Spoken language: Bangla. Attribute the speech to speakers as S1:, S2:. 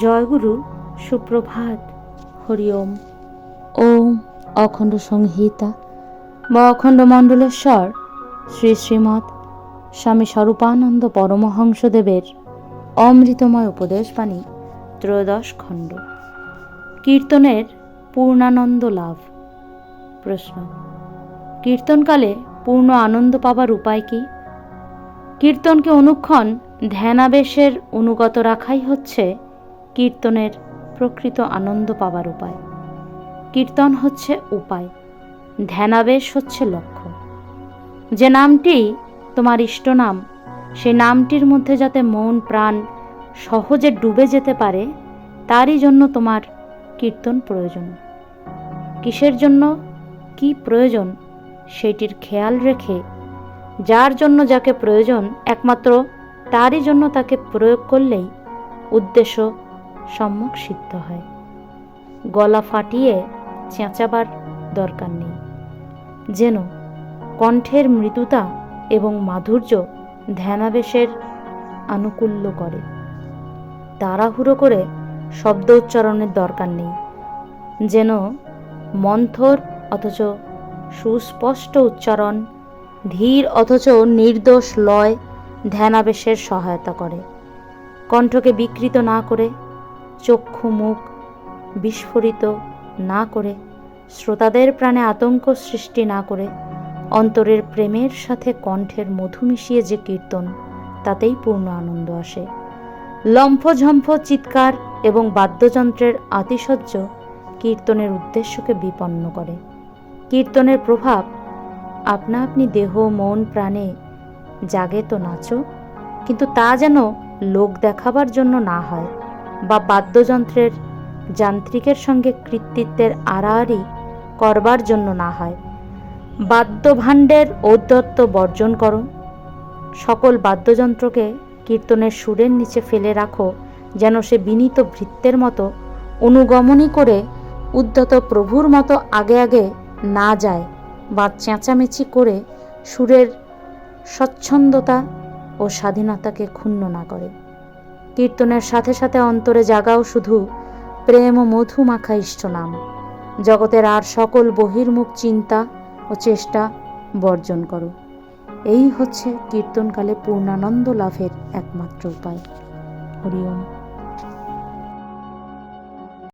S1: জয়গুরু সুপ্রভাত, হরি ওম। ওম অখণ্ড সংহিতা। বা অখণ্ড মণ্ডলেশ্বর, শ্রী শ্রীমৎ স্বামী স্বরূপানন্দ পরমহংসদেবের অমৃতময় উপদেশ উপদেশবাণী, ত্রয়োদশ খণ্ড। কীর্তনের পূর্ণানন্দ লাভ। প্রশ্ন, কীর্তনকালে পূর্ণ আনন্দ পাবার উপায় কি? কীর্তনকে অনুক্ষণ ধ্যানাবেশের অনুগত রাখাই হচ্ছে কীর্তনের প্রকৃত আনন্দ পাবার উপায়। কীর্তন হচ্ছে উপায়, ধ্যানাবেশ হচ্ছে লক্ষ্য। যে নামটি তোমার ইষ্ট নাম সেই নামটির মধ্যে যাতে মন প্রাণ সহজে ডুবে যেতে পারে, তারই জন্য তোমার কীর্তন প্রয়োজন। কিসের জন্য? কি প্রয়োজন? সেটির খেয়াল রেখে। যার জন্য যাকে প্রয়োজন, একমাত্র তারই জন্য তাকে প্রয়োগ করলেই উদ্দেশ্য সম্যক সিদ্ধ হয়। গলা ফাটিয়ে চেঁচাবার দরকার নেই। যেন কণ্ঠের মৃদুতা এবং মাধুর্য ধ্যানাবেশের আনুকূল্য করে। তাড়াহুড়ো করে শব্দ উচ্চারণের দরকার নেই। যেন মন্থর অথচ সুস্পষ্ট উচ্চারণ, ধীর অথচ নির্দোষ লয় ধ্যানাবেশের সহায়তা করে। কণ্ঠকে বিকৃত না করে চক্ষু মুখ বিস্ফোরিত না করে, শ্রোতাদের প্রাণে আতঙ্ক সৃষ্টি না করে, অন্তরের প্রেমের সাথে কণ্ঠের মধু মিশিয়ে যে কীর্তন, তাতেই পূর্ণ আনন্দ আসে। লম্ফঝম্ফ চিৎকার এবং বাদ্যযন্ত্রের আতিশয্য কীর্তনের উদ্দেশ্যকে বিপন্ন করে। কীর্তনের প্রভাব, আপনা আপনি দেহ, মন, প্রাণে জাগে তো নাচো, কিন্তু তা যেন লোক দেখাবার জন্য না হয়। বা বাদ্যযন্ত্রের যান্ত্রিকের সঙ্গে কৃতিত্বের আড়াআড়ি করবার জন্য না হয়। বাদ্যভাণ্ডের ঔদ্ধত্য বর্জন করো। সকল বাদ্যযন্ত্রকে কীর্তনের সুরের নিচে ফেলে রাখো, যেন সে বিনীত ভৃত্যের মতো অনুগমনই করে উদ্ধত প্রভুর মতো আগে আগে না যায় বা চেঁচামেচি করে সুরের স্বচ্ছন্দতা ও স্বাধীনতাকে ক্ষুণ্ণ না করে। কীর্তনের সাথে সাথে অন্তরে জাগাও শুধু প্রেম ও মধু মাখা ইষ্ট নাম জগতের আর সকল বহির্মুখ চিন্তা ও চেষ্টা বর্জন করো। এই হচ্ছে কীর্তনকালে পূর্ণানন্দ লাভের একমাত্র উপায়। হরি ওম।